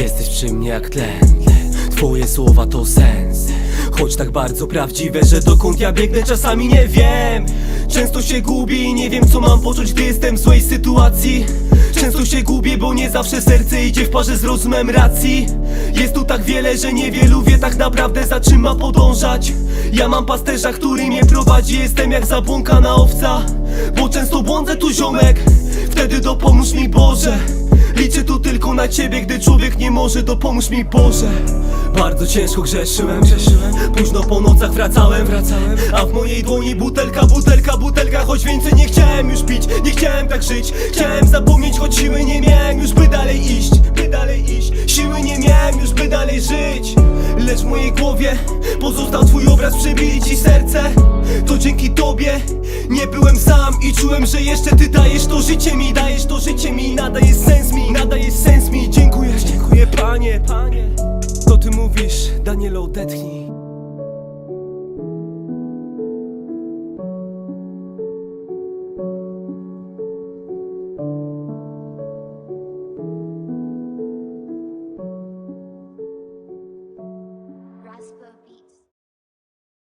Jesteś przy mnie jak tlen. Twoje słowa to sens. Choć tak bardzo prawdziwe, że dokąd ja biegnę czasami nie wiem. Często się gubię i nie wiem co mam poczuć, gdy jestem w złej sytuacji. Często się gubię, bo nie zawsze serce idzie w parze z rozumem racji. Jest tu tak wiele, że niewielu wie tak naprawdę za czym ma podążać. Ja mam pasterza, który mnie prowadzi, jestem jak zabłąkana owca. Bo często błądzę tu ziomek, wtedy dopomóż mi Boże ciebie, gdy człowiek nie może, dopomóż mi Boże. Bardzo ciężko grzeszyłem, grzeszyłem. Późno po nocach wracałem, wracałem. A w mojej dłoni butelka, butelka, butelka. Choć więcej nie chciałem już pić, nie chciałem tak żyć. Chciałem zapomnieć, choć siły nie miałem już by dalej iść By dalej iść, siły nie miałem już by dalej żyć. Lecz w mojej głowie pozostał twój obraz Przebili ci serce, to dzięki tobie Nie byłem sam i czułem, że jeszcze ty dajesz to życie mi Dajesz to życie mi, panie, To ty mówisz, Danielo odetchnij